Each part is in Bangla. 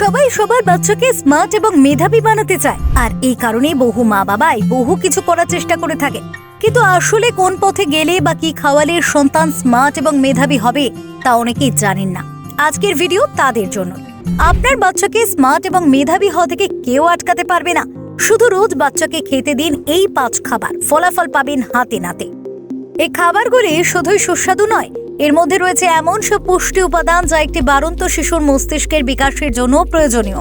সবাই সবার বাচ্চাকে স্মার্ট এবং মেধাবী বানাতে চায়। আর এই কারণেই বহু মা বাবাই বহু কিছু করার চেষ্টা করে থাকে। কিন্তু আসলে কোন পথে গেলে বা কি খাওয়ালে সন্তান স্মার্ট এবং মেধাবী হবে, তা অনেকেই জানেন না। আজকের ভিডিও তাদের জন্য। আপনার বাচ্চাকে স্মার্ট এবং মেধাবী হওয়া থেকে কেউ আটকাতে পারবে না। শুধু রোজ বাচ্চাকে খেতে দিন এই পাঁচ খাবার। ফলাফল পাবেন হাতে নাতে। এই খাবারগুলি শুধুই সুস্বাদু নয় এর মধ্যে রয়েছে এমন সব পুষ্টি উপাদান যা একটি বাড়ন্ত শিশুর মস্তিষ্কের বিকাশের জন্য প্রয়োজনীয়।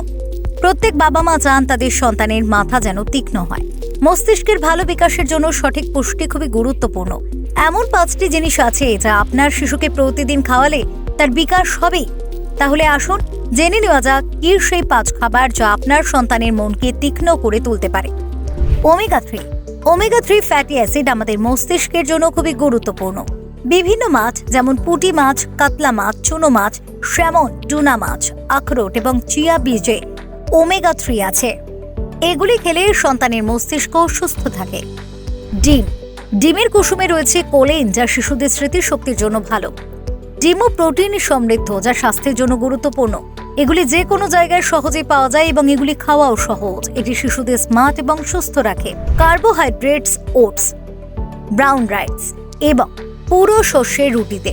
প্রত্যেক বাবা মা চান তাদের সন্তানের মাথা যেন তীক্ষ্ণ হয়। মস্তিষ্কের ভালো বিকাশের জন্য সঠিক পুষ্টি খুবই গুরুত্বপূর্ণ। এমন পাঁচটি জিনিস আছে যা আপনার শিশুকে প্রতিদিন খাওয়ালে তার বিকাশ হবেই। তাহলে আসুন, জেনে নেওয়া যাক কি সেই পাঁচ খাবার যা আপনার সন্তানের মনকে তীক্ষ্ণ করে তুলতে পারে। Omega three. Omega three fatty acid আমাদের মস্তিষ্কের জন্য খুবই গুরুত্বপূর্ণ। বিভিন্ন মাছ, যেমন পুঁটি মাছ, কাতলা মাছ, চুনো মাছ শ্যামন টুনা মাছ, আখরোট এবং চিয়া বীজে ওমেগা থ্রি আছে। এগুলি খেলে সন্তানের মস্তিষ্ক সুস্থ থাকে। ডিম। ডিমের কুসুমে রয়েছে কোলেন যা শিশুদের স্মৃতিশক্তির জন্য ভালো। ডিমও প্রোটিন সমৃদ্ধ, যা স্বাস্থ্যের জন্য গুরুত্বপূর্ণ। এগুলি যে কোনো জায়গায় সহজে পাওয়া যায় এবং এগুলি খাওয়াও সহজ। এটি শিশুদের স্মার্ট এবং সুস্থ রাখে। কার্বোহাইড্রেটস, ওটস, ব্রাউন রাইস এবং পুরো শস্যের রুটিতে।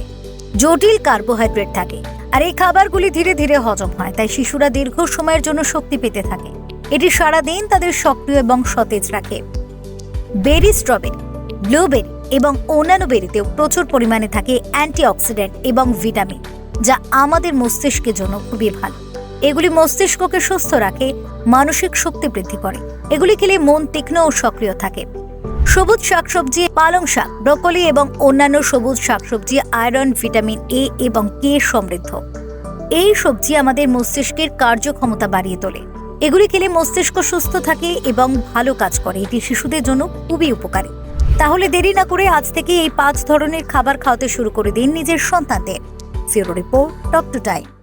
জটিল কার্বোহাইড্রেট থাকে, আর এই খাবারগুলি ধীরে ধীরে হজম হয়, তাই শিশুরা দীর্ঘ সময়ের জন্য শক্তি পেতে থাকে। এটি সারাদিন তাদের সক্রিয় এবং সতেজ রাখে। বেরি স্ট্রবেরি, ব্লুবেরি এবং অন্যান্য বেরিতেও প্রচুর পরিমাণে থাকে অ্যান্টিঅক্সিডেন্ট এবং ভিটামিন, যা আমাদের মস্তিষ্কের জন্য খুবই ভালো। এগুলি মস্তিষ্ককে সুস্থ রাখে, মানসিক শক্তি বৃদ্ধি করে। এগুলি খেলে মন তীক্ষ্ণ ও সক্রিয় থাকে। সবুজ শাকসবজি, পালং শাক, ব্রকলি এবং অন্যান্য সবুজ শাকসবজি, আয়রন, ভিটামিন এ এবং কে সমৃদ্ধ। এই সবজি আমাদের মস্তিষ্কের কার্যক্ষমতা বাড়িয়ে তোলে। এগুলি খেলে মস্তিষ্ক সুস্থ থাকে এবং ভালো কাজ করে। এটি শিশুদের জন্য খুবই উপকারী। তাহলে দেরি না করে আজ থেকে এই পাঁচ ধরনের খাবার খাওয়াতে শুরু করে দিন নিজের সন্তানদের। ফিরো রিপোর্ট টক টু টাইম।